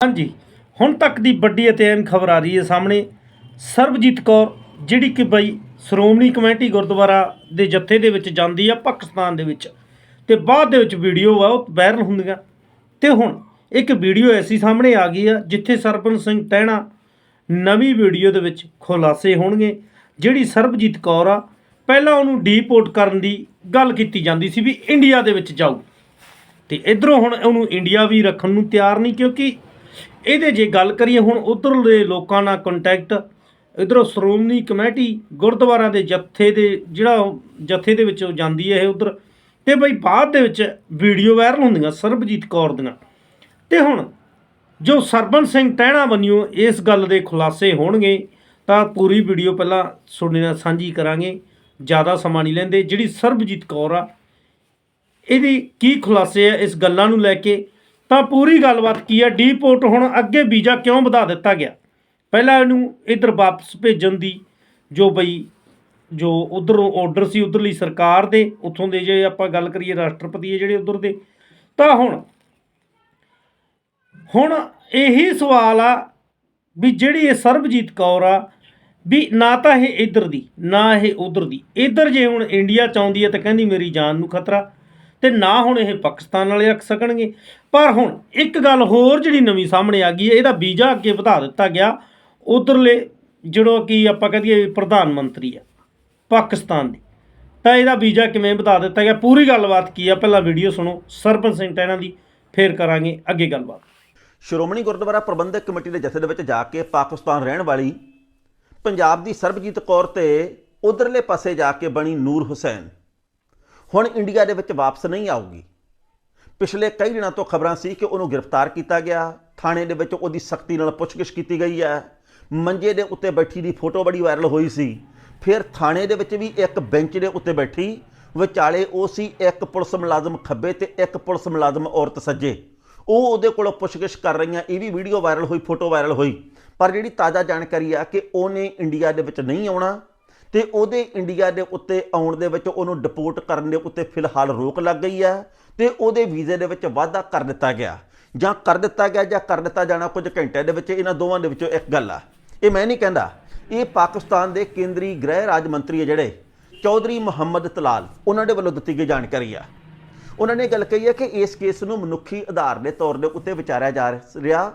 ਹਾਂਜੀ, ਹੁਣ ਤੱਕ ਦੀ ਵੱਡੀ ਅਤੇ ਅਹਿਮ ਖਬਰ ਆ ਰਹੀ ਹੈ ਸਾਹਮਣੇ। ਸਰਬਜੀਤ ਕੌਰ, ਜਿਹੜੀ ਕਿ ਬਈ ਸ਼੍ਰੋਮਣੀ ਕਮੇਟੀ ਗੁਰਦੁਆਰਾ ਦੇ ਜੱਥੇ ਦੇ ਵਿੱਚ ਜਾਂਦੀ ਆ ਪਾਕਿਸਤਾਨ ਦੇ ਵਿੱਚ, ਤੇ ਬਾਅਦ ਦੇ ਵਿੱਚ ਵੀਡੀਓ ਆ, ਉਹ ਵਾਇਰਲ ਹੁੰਦੀਆਂ। ਤੇ ਹੁਣ ਇੱਕ ਵੀਡੀਓ ਐਸੀ ਸਾਹਮਣੇ ਆ ਗਈ ਆ, ਜਿੱਥੇ ਸਰਪੰਚ ਸਿੰਘ ਟਹਿਣਾ ਨਵੀਂ ਵੀਡੀਓ ਦੇ ਵਿੱਚ ਖੁਲਾਸੇ ਹੋਣਗੇ। ਜਿਹੜੀ ਸਰਬਜੀਤ ਕੌਰ ਆ, ਪਹਿਲਾਂ ਉਹਨੂੰ ਡੀਪੋਰਟ ਕਰਨ ਦੀ ਗੱਲ ਕੀਤੀ ਜਾਂਦੀ ਸੀ ਵੀ ਇੰਡੀਆ ਦੇ ਵਿੱਚ ਜਾਊ। ਤੇ ਇਧਰੋਂ ਹੁਣ ਉਹਨੂੰ ਇੰਡੀਆ ਵੀ ਰੱਖਣ ਨੂੰ ਤਿਆਰ ਨਹੀਂ, ਕਿਉਂਕਿ ਇਹਦੇ ਜੇ ਗੱਲ ਕਰੀਏ ਹੁਣ ਉਧਰਲੇ ਲੋਕਾਂ ਨਾਲ ਕੰਟੈਕਟ ਇਧਰੋਂ ਸ਼੍ਰੋਮਣੀ ਕਮੇਟੀ ਗੁਰਦੁਆਰਾ ਦੇ ਜੱਥੇ ਦੇ, ਜਿਹੜਾ ਉਹ ਜੱਥੇ ਦੇ ਵਿੱਚ ਉਹ ਜਾਂਦੀ ਹੈ ਇਹ ਉਧਰ। ਤੇ ਬਈ ਬਾਅਦ ਦੇ ਵਿੱਚ ਵੀਡੀਓ ਵਾਇਰਲ ਹੁੰਦੀਆਂ ਸਰਬਜੀਤ ਕੌਰ ਦੀਆਂ। ਤੇ ਹੁਣ ਜੋ ਸਰਬੰਸ ਸਿੰਘ ਟਹਿਣਾ ਬੰਨਿਓ ਇਸ ਗੱਲ ਦੇ ਖੁਲਾਸੇ ਹੋਣਗੇ, ਤਾਂ ਪੂਰੀ ਵੀਡੀਓ ਪਹਿਲਾਂ ਤੁਹਾਡੇ ਨਾਲ ਸਾਂਝੀ ਕਰਾਂਗੇ। ਜ਼ਿਆਦਾ ਸਮਾਂ ਨਹੀਂ ਲੈਂਦੇ। ਜਿਹੜੀ ਸਰਬਜੀਤ ਕੌਰ ਆ, ਇਹਦੀ ਕੀ ਖੁਲਾਸੇ ਆ, ਇਸ ਗੱਲਾਂ ਨੂੰ ਲੈ ਕੇ ਤਾਂ ਪੂਰੀ ਗੱਲਬਾਤ ਕੀ ਆ ਡੀਪੋਰਟ ਹੁਣ ਅੱਗੇ ਵੀਜ਼ਾ ਕਿਉਂ ਵਧਾ ਦਿੱਤਾ ਗਿਆ? ਪਹਿਲਾਂ ਇਹਨੂੰ ਇਧਰ ਵਾਪਸ ਭੇਜਣ ਦੀ ਜੋ ਬਈ, ਜੋ ਉਧਰੋਂ ਆਰਡਰ ਸੀ, ਉਧਰਲੀ ਸਰਕਾਰ ਦੇ, ਉੱਥੋਂ ਦੇ ਜੇ ਆਪਾਂ ਗੱਲ ਕਰੀਏ ਰਾਸ਼ਟਰਪਤੀ ਹੈ ਜਿਹੜੇ ਉਧਰ ਦੇ। ਤਾਂ ਹੁਣ ਹੁਣ ਇਹੀ ਸਵਾਲ ਆ ਵੀ ਜਿਹੜੀ ਇਹ ਸਰਬਜੀਤ ਕੌਰ ਆ, ਵੀ ਨਾ ਤਾਂ ਇਹ ਇੱਧਰ ਦੀ, ਨਾ ਇਹ ਉਧਰ ਦੀ। ਇੱਧਰ ਜੇ ਹੁਣ ਇੰਡੀਆ ਚ ਆਉਂਦੀ ਹੈ ਤਾਂ ਕਹਿੰਦੀ ਮੇਰੀ ਜਾਨ ਨੂੰ ਖਤਰਾ। ਤੇ ਨਾ ਹੁਣ ਇਹ ਪਾਕਿਸਤਾਨ ਵਾਲੇ ਰੱਖ ਸਕਣਗੇ। ਪਰ ਹੁਣ ਇੱਕ ਗੱਲ ਹੋਰ ਜਿਹੜੀ ਨਵੀਂ ਸਾਹਮਣੇ ਆ ਗਈ ਹੈ, ਇਹਦਾ ਵੀਜ਼ਾ ਅੱਗੇ ਵਧਾ ਦਿੱਤਾ ਗਿਆ। ਉਧਰਲੇ ਜਿਹੜਾ ਕਿ ਆਪਾਂ ਕਹਦੀਏ ਪ੍ਰਧਾਨ ਮੰਤਰੀ ਆ ਪਾਕਿਸਤਾਨ ਦੀ। ਤਾਂ ਇਹਦਾ ਵੀਜ਼ਾ ਕਿਵੇਂ ਵਧਾ ਦਿੱਤਾ ਗਿਆ? ਪੂਰੀ ਗੱਲਬਾਤ ਕੀ ਆ? ਪਹਿਲਾਂ ਵੀਡੀਓ ਸੁਣੋ, ਸਰਪੰਚ ਸਿੰਘ ਟੈਣਾ ਦੀ, ਫੇਰ ਕਰਾਂਗੇ ਅੱਗੇ ਗੱਲਬਾਤ। ਸ਼੍ਰੋਮਣੀ ਗੁਰਦੁਆਰਾ ਪ੍ਰਬੰਧਕ ਕਮੇਟੀ ਦੇ ਜਥੇ ਦੇ ਵਿੱਚ ਜਾ ਕੇ ਪਾਕਿਸਤਾਨ ਰਹਿਣ ਵਾਲੀ ਪੰਜਾਬ ਦੀ ਸਰਬਜੀਤ ਕੌਰ ਤੇ ਉਧਰਲੇ ਪਾਸੇ ਜਾ ਕੇ ਬਣੀ ਨੂਰ ਹੁਸੈਨ। ਹੁਣ ਇੰਡੀਆ ਦੇ ਵਿੱਚ ਵਾਪਸ ਨਹੀਂ ਆਊਗੀ। ਪਿਛਲੇ ਕਈ ਦਿਨਾਂ ਤੋਂ ਖਬਰਾਂ ਸੀ ਕਿ ਉਹਨੂੰ ਗ੍ਰਿਫਤਾਰ ਕੀਤਾ ਗਿਆ। ਥਾਣੇ ਦੇ ਵਿੱਚ ਉਹਦੀ ਸਖਤੀ ਨਾਲ ਪੁੱਛਗਿੱਛ ਕੀਤੀ ਗਈ ਹੈ। ਮੰਜੇ ਦੇ ਉੱਤੇ ਬੈਠੀ ਦੀ ਫੋਟੋ ਬੜੀ ਵਾਇਰਲ ਹੋਈ ਸੀ। ਫਿਰ ਥਾਣੇ ਦੇ ਵਿੱਚ ਵੀ ਇੱਕ ਬੈਂਚ ਦੇ ਉੱਤੇ ਬੈਠੀ। ਵਿਚਾਲੇ ਉਹ ਸੀ ਇੱਕ ਪੁਲਿਸ ਮੁਲਾਜ਼ਮ ਖੱਬੇ ਤੇ ਇੱਕ ਪੁਲਿਸ ਮੁਲਾਜ਼ਮ ਔਰਤ ਸੱਜੇ। ਉਹ ਉਹਦੇ ਕੋਲੋਂ ਪੁੱਛਗਿੱਛ ਕਰ ਰਹੀਆਂ। ਇਹ ਵੀ ਵੀਡੀਓ ਵਾਇਰਲ ਹੋਈ, ਫੋਟੋ ਵਾਇਰਲ ਹੋਈ। ਪਰ ਜਿਹੜੀ ਤਾਜ਼ਾ ਜਾਣਕਾਰੀ ਆ ਕਿ ਉਹਨੇ ਇੰਡੀਆ ਦੇ ਵਿੱਚ ਨਹੀਂ ਆਉਣਾ ਤੇ ਉਹਦੇ ਇੰਡੀਆ ਦੇ ਉੱਤੇ ਆਉਣ ਦੇ ਵਿੱਚ ਉਹਨੂੰ ਡਿਪੋਰਟ ਕਰਨ ਦੇ ਉੱਤੇ ਫਿਲਹਾਲ ਰੋਕ ਲੱਗ ਗਈ ਹੈ ਤੇ ਉਹਦੇ ਵੀਜ਼ੇ ਦੇ ਵਿੱਚ ਵਾਧਾ ਕਰ ਦਿੱਤਾ ਗਿਆ। ਜਾਂ ਕਰ ਦਿੱਤਾ ਗਿਆ ਜਾਂ ਕਰ ਦਿੱਤਾ ਜਾਣਾ ਕੁਝ ਘੰਟਿਆਂ ਦੇ ਵਿੱਚ, ਇਹਨਾਂ ਦੋਵਾਂ ਦੇ ਵਿੱਚੋਂ ਇੱਕ ਗੱਲ ਆ। ਇਹ ਮੈਂ ਨਹੀਂ ਕਹਿੰਦਾ। ਇਹ ਪਾਕਿਸਤਾਨ ਦੇ ਕੇਂਦਰੀ ਗ੍ਰਹਿ ਰਾਜ ਮੰਤਰੀ ਹੈ ਜਿਹੜੇ, ਚੌਧਰੀ ਮੁਹੰਮਦ ਤਲਾਲ, ਉਹਨਾਂ ਦੇ ਵੱਲੋਂ ਦਿੱਤੀ ਗਈ ਜਾਣਕਾਰੀ ਆ। ਉਹਨਾਂ ਨੇ ਗੱਲ ਕਹੀ ਹੈ ਕਿ ਇਸ ਕੇਸ ਨੂੰ ਮਨੁੱਖੀ ਆਧਾਰ ਦੇ ਤੌਰ ਦੇ ਉੱਤੇ ਵਿਚਾਰਿਆ ਜਾ ਰਿਹਾ।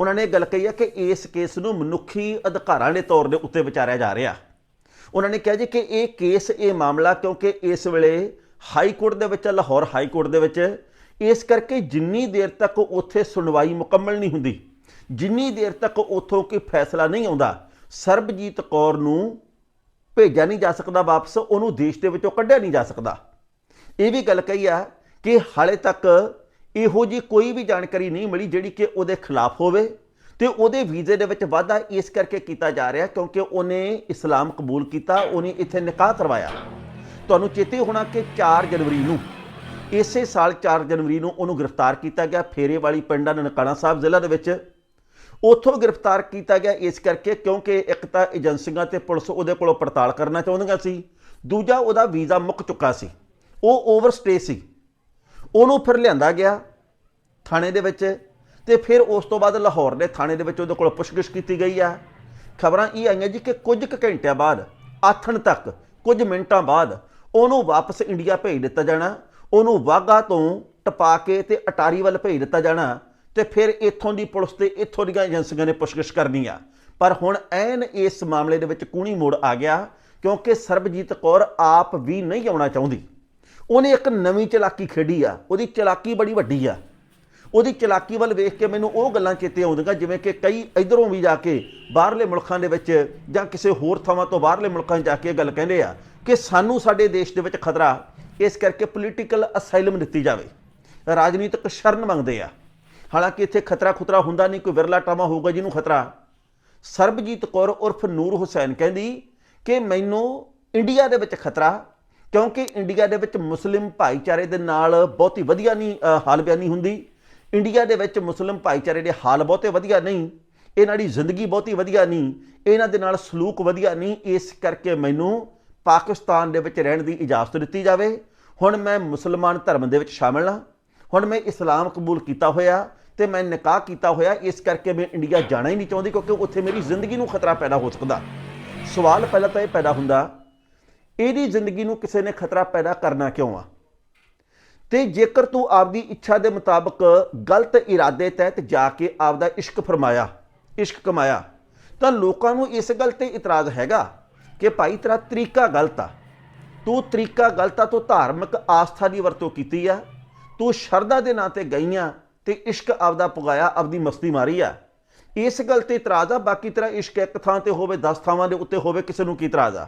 ਉਹਨਾਂ ਨੇ ਗੱਲ ਕਹੀ ਹੈ ਕਿ ਇਸ ਕੇਸ ਨੂੰ ਮਨੁੱਖੀ ਅਧਿਕਾਰਾਂ ਦੇ ਤੌਰ ਦੇ ਉੱਤੇ ਵਿਚਾਰਿਆ ਜਾ ਰਿਹਾ। ਉਹਨਾਂ ਨੇ ਕਿਹਾ ਜੀ ਕਿ ਇਹ ਕੇਸ ਇਹ ਮਾਮਲਾ ਕਿਉਂਕਿ ਇਸ ਵੇਲੇ ਹਾਈ ਕੋਰਟ ਦੇ ਵਿੱਚ ਹੈ, ਲਾਹੌਰ ਹਾਈ ਕੋਰਟ ਦੇ ਵਿੱਚ ਇਸ ਕਰਕੇ ਜਿੰਨੀ ਦੇਰ ਤੱਕ ਉੱਥੇ ਸੁਣਵਾਈ ਮੁਕੰਮਲ ਨਹੀਂ ਹੁੰਦੀ ਜਿੰਨੀ ਦੇਰ ਤੱਕ ਉੱਥੋਂ ਕੋਈ ਫੈਸਲਾ ਨਹੀਂ ਆਉਂਦਾ ਸਰਬਜੀਤ ਕੌਰ ਨੂੰ ਭੇਜਿਆ ਨਹੀਂ ਜਾ ਸਕਦਾ ਵਾਪਸ ਉਹਨੂੰ ਦੇਸ਼ ਦੇ ਵਿੱਚੋਂ ਕੱਢਿਆ ਨਹੀਂ ਜਾ ਸਕਦਾ। ਇਹ ਵੀ ਗੱਲ ਕਹੀ ਆ ਕਿ ਹਾਲੇ ਤੱਕ ਇਹੋ ਜੀ ਕੋਈ ਵੀ ਜਾਣਕਾਰੀ ਨਹੀਂ ਮਿਲੀ ਜਿਹੜੀ ਕਿ ਉਹਦੇ ਖਿਲਾਫ ਹੋਵੇ। ਤੇ ਉਹਦੇ ਵੀਜ਼ੇ ਦੇ ਵਿੱਚ ਵਾਧਾ ਇਸ ਕਰਕੇ ਕੀਤਾ ਜਾ ਰਿਹਾ ਕਿਉਂਕਿ ਉਹਨੇ ਇਸਲਾਮ ਕਬੂਲ ਕੀਤਾ, ਉਹਨੇ ਇੱਥੇ ਨਿਕਾਹ ਕਰਵਾਇਆ। ਤੁਹਾਨੂੰ ਚੇਤੇ ਹੋਣਾ ਕਿ 4 ਜਨਵਰੀ ਨੂੰ, ਇਸੇ ਸਾਲ 4 ਜਨਵਰੀ ਨੂੰ ਉਹਨੂੰ ਗ੍ਰਿਫਤਾਰ ਕੀਤਾ ਗਿਆ ਫੇਰੇ ਵਾਲੀ ਪਿੰਡਾਂ ਨਨਕਾਣਾ ਸਾਹਿਬ ਜ਼ਿਲ੍ਹਾ ਦੇ ਵਿੱਚ। ਉੱਥੋਂ ਗ੍ਰਿਫਤਾਰ ਕੀਤਾ ਗਿਆ ਇਸ ਕਰਕੇ ਕਿਉਂਕਿ ਇੱਕ ਤਾਂ ਏਜੰਸੀਆਂ ਤੇ ਪੁਲਿਸ ਉਹਦੇ ਕੋਲੋਂ ਪੜਤਾਲ ਕਰਨਾ ਚਾਹੁੰਦੀਆਂ ਸੀ, ਦੂਜਾ ਉਹਦਾ ਵੀਜ਼ਾ ਮੁੱਕ ਚੁੱਕਾ ਸੀ। ਉਹ ਓਵਰਸਟੇ ਸੀ। ਉਹਨੂੰ ਫਿਰ ਲਿਆਂਦਾ ਗਿਆ, ਥਾਣੇ ਦੇ ਵਿੱਚ ਤੇ ਫਿਰ ਉਸ ਤੋਂ ਬਾਅਦ ਲਾਹੌਰ ਦੇ ਥਾਣੇ ਦੇ ਵਿੱਚ ਉਹਦੇ ਕੋਲ ਪੁੱਛਗਿੱਛ ਕੀਤੀ ਗਈ ਆ। ਖਬਰਾਂ ਇਹ ਆਈਆਂ ਜੀ ਕਿ ਕੁਝ ਕੁ ਘੰਟਿਆਂ ਬਾਅਦ, ਆਥਣ ਤੱਕ, ਕੁਝ ਮਿੰਟਾਂ ਬਾਅਦ ਉਹਨੂੰ ਵਾਪਸ ਇੰਡੀਆ ਭੇਜ ਦਿੱਤਾ ਜਾਣਾ, ਉਹਨੂੰ ਵਾਗਾ ਤੋਂ ਟਪਾ ਕੇ ਤੇ ਅਟਾਰੀ ਵੱਲ ਭੇਜ ਦਿੱਤਾ ਜਾਣਾ ਤੇ ਫਿਰ ਇੱਥੋਂ ਦੀ ਪੁਲਿਸ ਤੇ ਇੱਥੋਂ ਦੀਆਂ ਏਜੰਸੀਆਂ ਨੇ ਪੁੱਛਗਿੱਛ ਕਰਨੀ ਆ। ਪਰ ਹੁਣ ਐਨ ਇਸ ਮਾਮਲੇ ਦੇ ਵਿੱਚ ਕੂਣੀ ਮੋੜ ਆ ਗਿਆ ਕਿਉਂਕਿ ਸਰਬਜੀਤ ਕੌਰ ਆਪ ਵੀ ਨਹੀਂ ਆਉਣਾ ਚਾਹੁੰਦੀ। ਉਹਨੇ ਇੱਕ ਨਵੀਂ ਚਲਾਕੀ ਖੇਡੀ ਆ, ਉਹਦੀ ਚਲਾਕੀ ਬੜੀ ਵੱਡੀ ਆ। ਉਹਦੀ ਚਲਾਕੀ ਵੱਲ ਵੇਖ ਕੇ ਮੈਨੂੰ ਉਹ ਗੱਲਾਂ ਚੇਤੇ ਆਉਂਦੀਆਂ, ਜਿਵੇਂ ਕਿ ਕਈ ਇਧਰੋਂ ਵੀ ਜਾ ਕੇ ਬਾਹਰਲੇ ਮੁਲਕਾਂ ਦੇ ਵਿੱਚ ਜਾਂ ਕਿਸੇ ਹੋਰ ਥਾਵਾਂ ਤੋਂ ਬਾਹਰਲੇ ਮੁਲਕਾਂ 'ਚ ਜਾ ਕੇ ਇਹ ਗੱਲ ਕਹਿੰਦੇ ਆ ਕਿ ਸਾਨੂੰ ਸਾਡੇ ਦੇਸ਼ ਦੇ ਵਿੱਚ ਖਤਰਾ ਇਸ ਕਰਕੇ ਪੋਲੀਟੀਕਲ ਅਸਾਈਲਮ ਦਿੱਤੀ ਜਾਵੇ। ਰਾਜਨੀਤਿਕ ਸ਼ਰਨ ਮੰਗਦੇ ਆ। ਹਾਲਾਂਕਿ ਇੱਥੇ ਖਤਰਾ ਖੁਤਰਾ ਹੁੰਦਾ ਨਹੀਂ, ਕੋਈ ਵਿਰਲਾ ਟਾਵਾ ਹੋਊਗਾ ਜਿਹਨੂੰ ਖਤਰਾ। ਸਰਬਜੀਤ ਕੌਰ ਉਰਫ ਨੂਰ ਹੁਸੈਨ ਕਹਿੰਦੀ ਕਿ ਮੈਨੂੰ ਇੰਡੀਆ ਦੇ ਵਿੱਚ ਖਤਰਾ, ਕਿਉਂਕਿ ਇੰਡੀਆ ਦੇ ਵਿੱਚ ਮੁਸਲਿਮ ਭਾਈਚਾਰੇ ਦੇ ਨਾਲ ਬਹੁਤੀ ਵਧੀਆ ਨਹੀਂ ਹਾਲ ਬਿਆਨੀ ਹੁੰਦੀ। ਇੰਡੀਆ ਦੇ ਵਿੱਚ ਮੁਸਲਿਮ ਭਾਈਚਾਰੇ ਦੇ ਹਾਲ ਬਹੁਤੇ ਵਧੀਆ ਨਹੀਂ, ਇਹਨਾਂ ਦੀ ਜ਼ਿੰਦਗੀ ਬਹੁਤੀ ਵਧੀਆ ਨਹੀਂ, ਇਹਨਾਂ ਦੇ ਨਾਲ ਸਲੂਕ ਵਧੀਆ ਨਹੀਂ, ਇਸ ਕਰਕੇ ਮੈਨੂੰ ਪਾਕਿਸਤਾਨ ਦੇ ਵਿੱਚ ਰਹਿਣ ਦੀ ਇਜਾਜ਼ਤ ਦਿੱਤੀ ਜਾਵੇ। ਹੁਣ ਮੈਂ ਮੁਸਲਮਾਨ ਧਰਮ ਦੇ ਵਿੱਚ ਸ਼ਾਮਲ ਹਾਂ। ਹੁਣ ਮੈਂ ਇਸਲਾਮ ਕਬੂਲ ਕੀਤਾ ਹੋਇਆ ਤੇ ਮੈਂ ਨਿਕਾਹ ਕੀਤਾ ਹੋਇਆ, ਇਸ ਕਰਕੇ ਮੈਂ ਇੰਡੀਆ ਜਾਣਾ ਹੀ ਨਹੀਂ ਚਾਹੁੰਦੀ ਕਿਉਂਕਿ ਉੱਥੇ ਮੇਰੀ ਜ਼ਿੰਦਗੀ ਨੂੰ ਖਤਰਾ ਪੈਦਾ ਹੋ ਸਕਦਾ। ਸਵਾਲ ਪਹਿਲਾਂ ਤਾਂ ਇਹ ਪੈਦਾ ਹੁੰਦਾ, ਇਹਦੀ ਜ਼ਿੰਦਗੀ ਨੂੰ ਕਿਸੇ ਨੇ ਖਤਰਾ ਪੈਦਾ ਕਰਨਾ ਕਿਉਂ ਆ? ਤੇ ਜੇਕਰ ਤੂੰ ਆਪਦੀ ਇੱਛਾ ਦੇ ਮੁਤਾਬਕ ਗਲਤ ਇਰਾਦੇ ਤਹਿਤ ਜਾ ਕੇ ਆਪਦਾ ਇਸ਼ਕ ਫਰਮਾਇਆ, ਇਸ਼ਕ ਕਮਾਇਆ, ਤਾਂ ਲੋਕਾਂ ਨੂੰ ਇਸ ਗੱਲ ਤੇ ਇਤਰਾਜ਼ ਹੈਗਾ ਕਿ ਭਾਈ ਤੇਰਾ ਤਰੀਕਾ ਗਲਤ ਆ। ਤੂੰ ਤਰੀਕਾ ਗਲਤ ਆ, ਤੂੰ ਧਾਰਮਿਕ ਆਸਥਾ ਦੀ ਵਰਤੋਂ ਕੀਤੀ ਆ, ਤੂੰ ਸ਼ਰਧਾ ਦੇ ਨਾਂ ਤੇ ਗਈਆਂ ਤੇ ਇਸ਼ਕ ਆਪਦਾ ਪੁਗਾਇਆ, ਆਪਦੀ ਮਸਤੀ ਮਾਰੀ ਆ। ਇਸ ਗੱਲ ਤੇ ਇਤਰਾਜ਼ ਆ, ਬਾਕੀ ਤੇਰਾ ਇਸ਼ਕ ਇੱਕ ਥਾਂ ਤੇ ਹੋਵੇ 10 ਥਾਵਾਂ ਦੇ ਉੱਤੇ ਹੋਵੇ, ਕਿਸੇ ਨੂੰ ਕੀ ਇਤਰਾਜ਼ ਆ।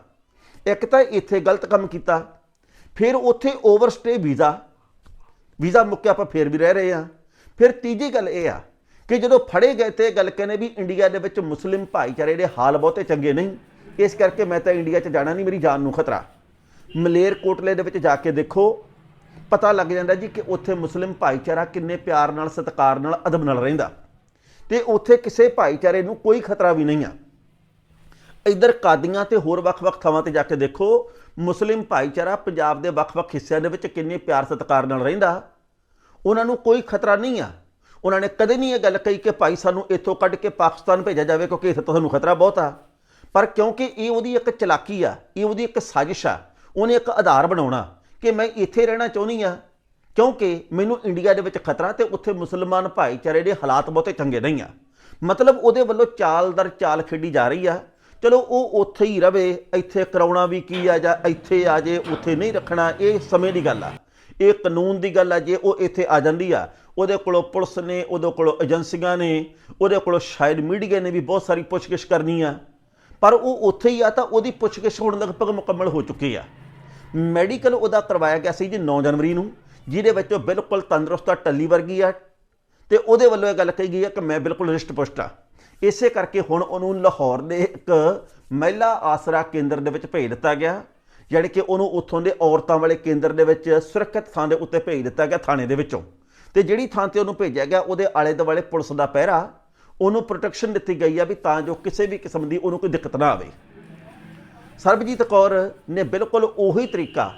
ਇੱਕ ਤਾਂ ਇੱਥੇ ਗਲਤ ਕੰਮ ਕੀਤਾ, ਫਿਰ ਉੱਥੇ ਓਵਰਸਟੇ ਵੀਜ਼ਾ ਵੀਜ਼ਾ ਮੁੱਕਿਆ ਆਪਾਂ ਫੇਰ ਵੀ ਰਹਿ ਰਹੇ ਆ ਫਿਰ ਤੀਜੀ ਗੱਲ ਇਹ ਆ ਕਿ ਜਦੋਂ ਫੜੇ ਗਏ ਤੇ ਇਹ ਗੱਲ ਕਹਿੰਦੇ ਵੀ ਇੰਡੀਆ ਦੇ ਵਿੱਚ ਮੁਸਲਿਮ ਭਾਈਚਾਰੇ ਦੇ ਹਾਲ ਬਹੁਤੇ ਚੰਗੇ ਨਹੀਂ। ਇਸ ਕਰਕੇ ਮੈਂ ਤਾਂ ਇੰਡੀਆ 'ਚ ਜਾਣਾ ਨਹੀਂ, ਮੇਰੀ ਜਾਨ ਨੂੰ ਖਤਰਾ। ਮਲੇਰ ਕੋਟਲੇ ਦੇ ਵਿੱਚ ਜਾ ਕੇ ਦੇਖੋ, ਪਤਾ ਲੱਗ ਜਾਂਦਾ ਜੀ ਕਿ ਉੱਥੇ ਮੁਸਲਿਮ ਭਾਈਚਾਰਾ ਕਿੰਨੇ ਪਿਆਰ ਨਾਲ, ਸਤਿਕਾਰ ਨਾਲ, ਅਦਬ ਨਾਲ ਰਹਿੰਦਾ। ਤੇ ਉੱਥੇ ਕਿਸੇ ਭਾਈਚਾਰੇ ਨੂੰ ਕੋਈ ਖਤਰਾ ਵੀ ਨਹੀਂ ਆ। ਇਧਰ ਕਾਦੀਆਂ ਤੇ ਹੋਰ ਵੱਖ-ਵੱਖ ਥਾਵਾਂ ਤੇ ਜਾ ਕੇ ਦੇਖੋ, ਮੁਸਲਿਮ ਭਾਈਚਾਰਾ ਪੰਜਾਬ ਦੇ ਵੱਖ-ਵੱਖ ਹਿੱਸਿਆਂ ਦੇ ਵਿੱਚ ਕਿੰਨੇ ਪਿਆਰ ਸਤਿਕਾਰ ਨਾਲ ਰਹਿੰਦਾ। ਉਹਨਾਂ ਨੂੰ ਕੋਈ ਖਤਰਾ ਨਹੀਂ ਆ। ਉਹਨਾਂ ਨੇ ਕਦੇ ਨਹੀਂ ਇਹ ਗੱਲ ਕਹੀ ਕਿ ਭਾਈ ਸਾਨੂੰ ਇੱਥੋਂ ਕੱਢ ਕੇ ਪਾਕਿਸਤਾਨ ਭੇਜਿਆ ਜਾਵੇ ਕਿਉਂਕਿ ਇੱਥੇ ਤਾਂ ਤੁਹਾਨੂੰ ਖਤਰਾ ਬਹੁਤ ਆ। ਪਰ ਕਿਉਂਕਿ ਇਹ ਉਹਦੀ ਇੱਕ ਚਲਾਕੀ ਆ, ਇਹ ਉਹਦੀ ਇੱਕ ਸਾਜ਼ਿਸ਼ ਆ, ਉਹਨੇ ਇੱਕ ਆਧਾਰ ਬਣਾਉਣਾ ਕਿ ਮੈਂ ਇੱਥੇ ਰਹਿਣਾ ਚਾਹੁੰਦੀ ਆ। ਕਿਉਂਕਿ ਮੈਨੂੰ ਇੰਡੀਆ ਦੇ ਵਿੱਚ ਖਤਰਾ ਤੇ ਉੱਥੇ ਮੁਸਲਮਾਨ ਭਾਈਚਾਰੇ ਦੇ ਹਾਲਾਤ ਬਹੁਤੇ ਚੰਗੇ ਨਹੀਂ ਆ। ਮਤਲਬ ਉਹਦੇ ਵੱਲੋਂ ਚਾਲ ਦਰ ਚਾਲ ਖੇਡੀ ਜਾ ਰਹੀ ਆ। ਚਲੋ ਉਹ ਉੱਥੇ ਹੀ ਰਵੇ, ਇੱਥੇ ਕਰਾਉਣਾ ਵੀ ਕੀ ਆ ਜਾਂ ਇੱਥੇ ਆ ਜੇ, ਉੱਥੇ ਨਹੀਂ ਰੱਖਣਾ, ਇਹ ਸਮੇਂ ਦੀ ਗੱਲ ਆ। ਇਹ ਕਾਨੂੰਨ ਦੀ ਗੱਲ ਆ, ਜੇ ਉਹ ਇੱਥੇ ਆ ਜਾਂਦੀ ਆ, ਉਹਦੇ ਕੋਲੋਂ ਪੁਲਿਸ ਨੇ, ਉਹਦੇ ਕੋਲੋਂ ਏਜੰਸੀਆਂ ਨੇ, ਉਹਦੇ ਕੋਲੋਂ ਸ਼ਾਇਦ ਮੀਡੀਆ ਨੇ ਵੀ ਬਹੁਤ ਸਾਰੀ ਪੁੱਛਗਿੱਛ ਕਰਨੀ ਆ। ਪਰ ਉਹ ਉੱਥੇ ਹੀ ਆ ਤਾਂ ਉਹਦੀ ਪੁੱਛਗਿੱਛ ਹੁਣ ਲਗਭਗ ਮੁਕੰਮਲ ਹੋ ਚੁੱਕੀ ਆ। ਮੈਡੀਕਲ ਉਹਦਾ ਕਰਵਾਇਆ ਗਿਆ ਸੀ ਜੀ 9 ਜਨਵਰੀ ਨੂੰ, ਜਿਹਦੇ ਵਿੱਚ ਉਹ ਬਿਲਕੁਲ ਤੰਦਰੁਸਤ ਆ, ਟੱਲੀ ਵਰਗੀ ਆ। ਤੇ ਉਹਦੇ ਵੱਲੋਂ ਇਹ ਗੱਲ ਕਹੀ ਗਈ ਹੈ ਕਿ ਮੈਂ ਬਿਲਕੁਲ ਰਿਸ਼ਟ ਪੁਸ਼ਟ ਆ। ਇਸੇ ਕਰਕੇ ਹੁਣ ਉਹਨੂੰ ਲਾਹੌਰ ਦੇ ਇੱਕ ਮਹਿਲਾ ਆਸਰਾ ਕੇਂਦਰ ਦੇ ਵਿੱਚ ਭੇਜ ਦਿੱਤਾ ਗਿਆ ਜਿਹੜੀ ਕਿ ਉਹਨੂੰ ਉੱਥੋਂ ਦੇ ਔਰਤਾਂ ਵਾਲੇ ਕੇਂਦਰ ਦੇ ਵਿੱਚ ਸੁਰੱਖਿਅਤ ਥਾਂ ਦੇ ਉੱਤੇ ਭੇਜ ਦਿੱਤਾ ਗਿਆ ਥਾਣੇ ਦੇ ਵਿੱਚੋਂ। ਤੇ ਜਿਹੜੀ ਥਾਂ ਤੇ ਉਹਨੂੰ ਭੇਜਿਆ ਗਿਆ, ਉਹਦੇ ਆਲੇ ਦੁਆਲੇ ਪੁਲਿਸ ਦਾ ਪਹਿਰਾ, ਉਹਨੂੰ ਪ੍ਰੋਟੈਕਸ਼ਨ ਦਿੱਤੀ ਗਈ ਆ ਵੀ ਤਾਂ ਜੋ ਕਿਸੇ ਵੀ ਕਿਸਮ ਦੀ ਉਹਨੂੰ ਕੋਈ ਦਿੱਕਤ ਨਾ ਆਵੇ। ਸਰਬਜੀਤ ਕੌਰ ਨੇ ਬਿਲਕੁਲ ਉਹੀ ਤਰੀਕਾ,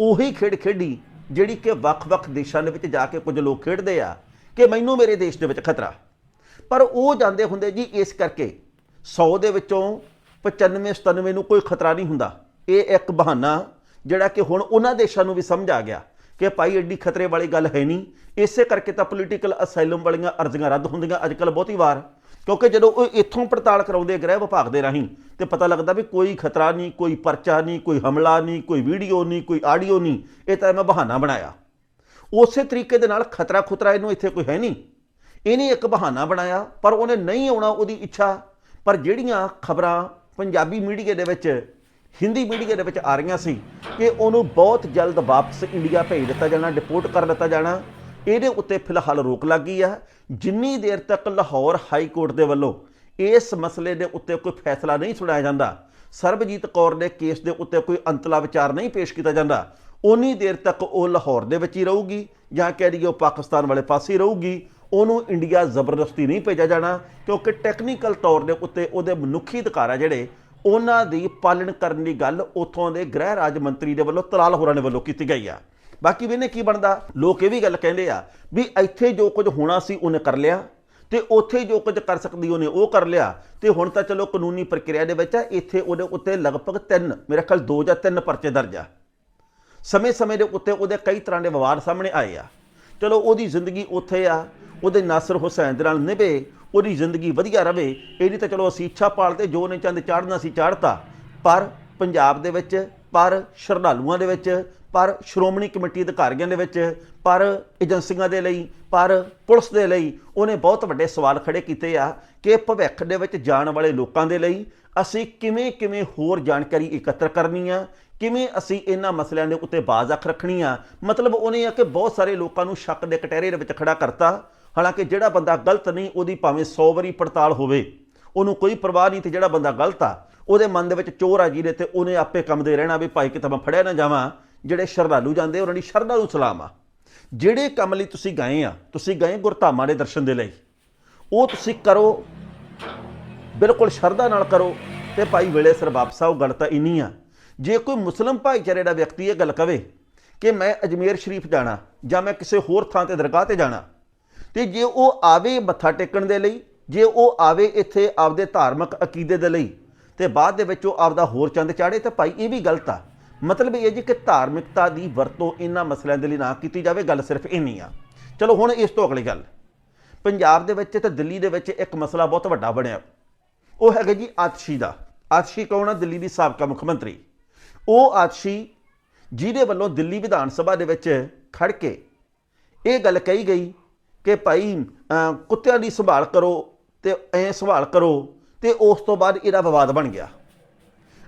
ਉਹੀ ਖੇਡ ਖੇਡੀ, ਜਿਹੜੀ ਕਿ ਵੱਖ-ਵੱਖ ਦੇਸ਼ਾਂ ਦੇ ਵਿੱਚ ਜਾ ਕੇ ਕੁਝ ਲੋਕ ਖੇਡਦੇ ਆ, ਕਿ ਮੈਨੂੰ ਮੇਰੇ ਦੇਸ਼ ਦੇ ਵਿੱਚ ਖਤਰਾ। ਪਰ ਉਹ ਜਾਂਦੇ ਹੁੰਦੇ ਜੀ ਇਸ ਕਰਕੇ। 100 ਦੇ ਵਿੱਚੋਂ 95 97 ਨੂੰ ਕੋਈ ਖਤਰਾ ਨਹੀਂ ਹੁੰਦਾ। ਇਹ ਇੱਕ ਬਹਾਨਾ ਜਿਹੜਾ ਕਿ ਹੁਣ ਉਹਨਾਂ ਦੇਸ਼ਾਂ ਨੂੰ ਵੀ ਸਮਝ ਆ ਗਿਆ ਕਿ ਭਾਈ ਐਡੀ ਖਤਰੇ ਵਾਲੀ ਗੱਲ ਹੈ ਨਹੀਂ। ਇਸੇ ਕਰਕੇ ਤਾਂ ਪੋਲੀਟੀਕਲ ਅਸਾਈਲਮ ਵਾਲੀਆਂ ਅਰਜ਼ੀਆਂ ਰੱਦ ਹੁੰਦੀਆਂ ਅੱਜ ਕੱਲ ਬਹੁਤੀ ਵਾਰ। ਕਿਉਂਕਿ ਜਦੋਂ ਉਹ ਇੱਥੋਂ ਪੜਤਾਲ ਕਰਾਉਂਦੇ ਗ੍ਰਹਿ ਵਿਭਾਗ ਦੇ ਰਾਹੀਂ, ਤੇ ਪਤਾ ਲੱਗਦਾ ਵੀ ਕੋਈ ਖਤਰਾ ਨਹੀਂ, ਕੋਈ ਪਰਚਾ ਨਹੀਂ, ਕੋਈ ਹਮਲਾ ਨਹੀਂ, ਕੋਈ ਵੀਡੀਓ ਨਹੀਂ, ਕੋਈ ਆਡੀਓ ਨਹੀਂ। ਇਹ ਤਾਂ ਮੈਂ ਬਹਾਨਾ ਬਣਾਇਆ। ਉਸੇ ਤਰੀਕੇ ਦੇ ਨਾਲ ਖਤਰਾ ਖੁਤਰਾ ਇਹਨੂੰ ਇੱਥੇ ਕੋਈ ਹੈ ਨਹੀਂ। ਇਹਨੇ ਇੱਕ ਬਹਾਨਾ ਬਣਾਇਆ, ਪਰ ਉਹਨੇ ਨਹੀਂ ਆਉਣਾ ਉਹਦੀ ਇੱਛਾ। ਪਰ ਜਿਹੜੀਆਂ ਖਬਰਾਂ ਪੰਜਾਬੀ ਮੀਡੀਆ ਦੇ ਵਿੱਚ, ਹਿੰਦੀ ਮੀਡੀਆ ਦੇ ਵਿੱਚ ਆ ਰਹੀਆਂ ਸੀ, ਕਿ ਉਹਨੂੰ ਬਹੁਤ ਜਲਦ ਵਾਪਸ ਇੰਡੀਆ ਭੇਜ ਦਿੱਤਾ ਜਾਣਾ, ਡਿਪੋਰਟ ਕਰ ਦਿੱਤਾ ਜਾਣਾ, ਇਹਦੇ ਉੱਤੇ ਫਿਲਹਾਲ ਰੋਕ ਲੱਗੀ ਆ। ਜਿੰਨੀ ਦੇਰ ਤੱਕ ਲਾਹੌਰ ਹਾਈ ਕੋਰਟ ਦੇ ਵੱਲੋਂ ਇਸ ਮਸਲੇ ਦੇ ਉੱਤੇ ਕੋਈ ਫੈਸਲਾ ਨਹੀਂ ਸੁਣਾਇਆ ਜਾਂਦਾ, ਸਰਬਜੀਤ ਕੌਰ ਦੇ ਕੇਸ ਦੇ ਉੱਤੇ ਕੋਈ ਅੰਤਲਾ ਵਿਚਾਰ ਨਹੀਂ ਪੇਸ਼ ਕੀਤਾ ਜਾਂਦਾ ਉਨੀ ਦੇਰ ਤੱਕ ਉਹ ਲਾਹੌਰ ਦੇ ਵਿੱਚ ਹੀ ਰਹੂਗੀ ਜਾਂ ਕਹਿ ਦਈਏ ਉਹ ਪਾਕਿਸਤਾਨ ਵਾਲੇ ਪਾਸੇ ਹੀ ਰਹੂਗੀ। ਉਹਨੂੰ ਇੰਡੀਆ ਜ਼ਬਰਦਸਤੀ ਨਹੀਂ ਭੇਜਿਆ ਜਾਣਾ, ਕਿਉਂਕਿ ਟੈਕਨੀਕਲ ਤੌਰ ਦੇ ਉੱਤੇ ਉਹਦੇ ਮਨੁੱਖੀ ਅਧਿਕਾਰ ਆ ਜਿਹੜੇ, ਉਹਨਾਂ ਦੀ ਪਾਲਣ ਕਰਨ ਦੀ ਗੱਲ ਉਥੋਂ ਦੇ ਗ੍ਰਹਿ ਰਾਜ ਮੰਤਰੀ ਦੇ ਵੱਲੋਂ ਤਲਾਲ ਹੋਰਾਂ ਦੇ ਵੱਲੋਂ ਕੀਤੀ ਗਈ ਆ। ਬਾਕੀ ਵੀ ਇਹਨੇ ਕੀ ਬਣਦਾ? ਲੋਕ ਇਹ ਵੀ ਗੱਲ ਕਹਿੰਦੇ ਆ ਵੀ ਇੱਥੇ ਜੋ ਕੁਝ ਹੋਣਾ ਸੀ ਉਹਨੇ ਕਰ ਲਿਆ, ਤੇ ਉੱਥੇ ਜੋ ਕੁਝ ਕਰ ਸਕਦੀ ਉਹਨੇ ਉਹ ਕਰ ਲਿਆ, ਤੇ ਹੁਣ ਤਾਂ ਚਲੋ ਕਾਨੂੰਨੀ ਪ੍ਰਕਿਰਿਆ ਦੇ ਵਿੱਚ ਆ, ਇੱਥੇ ਉਹਦੇ ਉੱਤੇ ਲਗਭਗ 3 ਮੇਰੇ ਖਿਆਲ 2 ਜਾਂ 3 ਪਰਚੇ ਦਰਜ ਆ। ਸਮੇਂ-ਸਮੇਂ ਦੇ ਉੱਤੇ ਉਹਦੇ ਕਈ ਤਰ੍ਹਾਂ ਦੇ ਵਿਵਾਦ ਸਾਹਮਣੇ ਆਏ ਆ। ਚਲੋ ਉਹਦੀ ਜ਼ਿੰਦਗੀ ਉੱਥੇ ਆ, ਉਹਦੇ ਨਾਸਰ ਹੁਸੈਨ ਦੇ ਨਾਲ ਨਿਭੇ, ਉਹਦੀ ਜ਼ਿੰਦਗੀ ਵਧੀਆ ਰਵੇ, ਇਹਦੀ ਤਾਂ ਚਲੋ ਅਸੀਂ ਇੱਛਾ ਪਾਲਦੇ ਜੋ ਨੇ ਚੰਦ ਚਾੜਨਾ ਸੀ ਚਾੜਤਾ। ਪਰ ਪੰਜਾਬ ਦੇ ਵਿੱਚ, ਪਰ ਸ਼ਰਧਾਲੂਆਂ ਦੇ ਵਿੱਚ, ਪਰ ਸ਼੍ਰੋਮਣੀ ਕਮੇਟੀ ਅਧਿਕਾਰੀਆਂ ਦੇ ਵਿੱਚ, ਪਰ ਏਜੰਸੀਆਂ ਦੇ ਲਈ, ਪਰ ਪੁਲਿਸ ਦੇ ਲਈ ਉਹਨੇ ਬਹੁਤ ਵੱਡੇ ਸਵਾਲ ਖੜੇ ਕੀਤੇ ਆ ਕਿ ਭਵਿੱਖ ਦੇ ਵਿੱਚ ਜਾਣ ਵਾਲੇ ਲੋਕਾਂ ਦੇ ਲਈ ਅਸੀਂ ਕਿਵੇਂ ਕਿਵੇਂ ਹੋਰ ਜਾਣਕਾਰੀ ਇਕੱਤਰ ਕਰਨੀ ਆ ਕਿਵੇਂ ਅਸੀਂ ਇਹਨਾਂ ਮਸਲਿਆਂ ਦੇ ਉੱਤੇ ਬਾਜ਼ ਅੱਖ ਰੱਖਣੀ ਆ ਮਤਲਬ ਉਹਨੇ ਆ ਕਿ ਬਹੁਤ ਸਾਰੇ ਲੋਕਾਂ ਨੂੰ ਸ਼ੱਕ ਦੇ ਕਟਹਿਰੇ ਦੇ ਵਿੱਚ ਖੜਾ ਕਰਤਾ। ਹਾਲਾਂਕਿ ਜਿਹੜਾ ਬੰਦਾ ਗਲਤ ਨਹੀਂ, ਉਹਦੀ ਭਾਵੇਂ 100 ਵਾਰੀ ਪੜਤਾਲ ਹੋਵੇ, ਉਹਨੂੰ ਕੋਈ ਪਰਵਾਹ ਨਹੀਂ ਤੇ ਜਿਹੜਾ ਬੰਦਾ ਗਲਤ ਆ, ਉਹਦੇ ਮਨ ਦੇ ਵਿੱਚ ਚੋਰ ਆ ਜਿਹਦੇ ਤੇ ਉਹਨੇ ਆਪੇ ਕੰਮ ਦੇ ਰਹਿਣਾ ਵੀ ਭਾਈ ਕਿਤੇ ਮੈਂ ਫੜਿਆ ਨਾ ਜਾਵਾਂ, ਜਿਹੜੇ ਸ਼ਰਧਾਲੂ ਜਾਂਦੇ ਉਹਨਾਂ ਦੀ ਸ਼ਰਧਾ ਨੂੰ ਸਲਾਮ ਆ। ਜਿਹੜੇ ਕੰਮ ਲਈ ਤੁਸੀਂ ਗਏ ਆ, ਤੁਸੀਂ ਗਏ ਗੁਰਧਾਮਾਂ ਦੇ ਦਰਸ਼ਨ ਦੇ ਲਈ, ਉਹ ਤੁਸੀਂ ਕਰੋ, ਬਿਲਕੁਲ ਸ਼ਰਧਾ ਨਾਲ ਕਰੋ ਤੇ ਭਾਈ ਵੇਲੇ ਸਿਰ ਵਾਪਸ ਆਓ, ਗੱਲ ਤਾਂ ਇੰਨੀ ਆ। ਜੇ ਕੋਈ ਮੁਸਲਮ ਭਾਈਚਾਰੇ ਦਾ ਵਿਅਕਤੀ ਇਹ ਗੱਲ ਕਵੇ ਕਿ ਮੈਂ ਅਜਮੇਰ ਸ਼ਰੀਫ ਜਾਣਾ ਜਾਂ ਮੈਂ ਕਿਸੇ ਹੋਰ ਥਾਂ ਤੇ ਦਰਗਾਹ ਤੇ ਜਾਣਾ, ਤੇ ਜੇ ਉਹ ਆਵੇ ਮੱਥਾ ਟੇਕਣ ਦੇ ਲਈ, ਜੇ ਉਹ ਆਵੇ ਇੱਥੇ ਆਪਦੇ ਧਾਰਮਿਕ ਅਕੀਦੇ ਦੇ ਲਈ, ਤੇ ਬਾਅਦ ਦੇ ਵਿੱਚ ਉਹ ਆਪਦਾ ਹੋਰ ਚੰਦ ਚਾੜੇ, ਤਾਂ ਭਾਈ ਇਹ ਵੀ ਗਲਤ ਆ। ਮਤਲਬ ਇਹ ਜੀ ਕਿ ਧਾਰਮਿਕਤਾ ਦੀ ਵਰਤੋਂ ਇਹਨਾਂ ਮਸਲਿਆਂ ਦੇ ਲਈ ਨਾ ਕੀਤੀ ਜਾਵੇ, ਗੱਲ ਸਿਰਫ ਇੰਨੀ ਆ। ਚਲੋ ਹੁਣ ਇਸ ਤੋਂ ਅਗਲੀ ਗੱਲ। ਪੰਜਾਬ ਦੇ ਵਿੱਚ ਤੇ ਦਿੱਲੀ ਦੇ ਵਿੱਚ ਇੱਕ ਮਸਲਾ ਬਹੁਤ ਵੱਡਾ ਬਣਿਆ। ਉਹ ਹੈਗਾ ਜੀ ਆਤਸ਼ੀ ਦਾ। ਆਤਸ਼ੀ ਕੌਣ ਆ? ਦਿੱਲੀ ਦੀ ਸਾਬਕਾ ਮੁੱਖ ਮੰਤਰੀ। ਉਹ ਆਤਸ਼ੀ ਜਿਹਦੇ ਵੱਲੋਂ ਦਿੱਲੀ ਵਿਧਾਨ ਸਭਾ ਦੇ ਵਿੱਚ ਖੜ ਕੇ ਇਹ ਗੱਲ ਕਹੀ ਗਈ ਕਿ ਭਾਈ ਕੁੱਤਿਆਂ ਦੀ ਸੰਭਾਲ ਕਰੋ ਤੇ ਐ ਸੰਭਾਲ ਕਰੋ ਤੇ ਉਸ ਤੋਂ ਬਾਅਦ ਇਹਦਾ ਵਿਵਾਦ ਬਣ ਗਿਆ।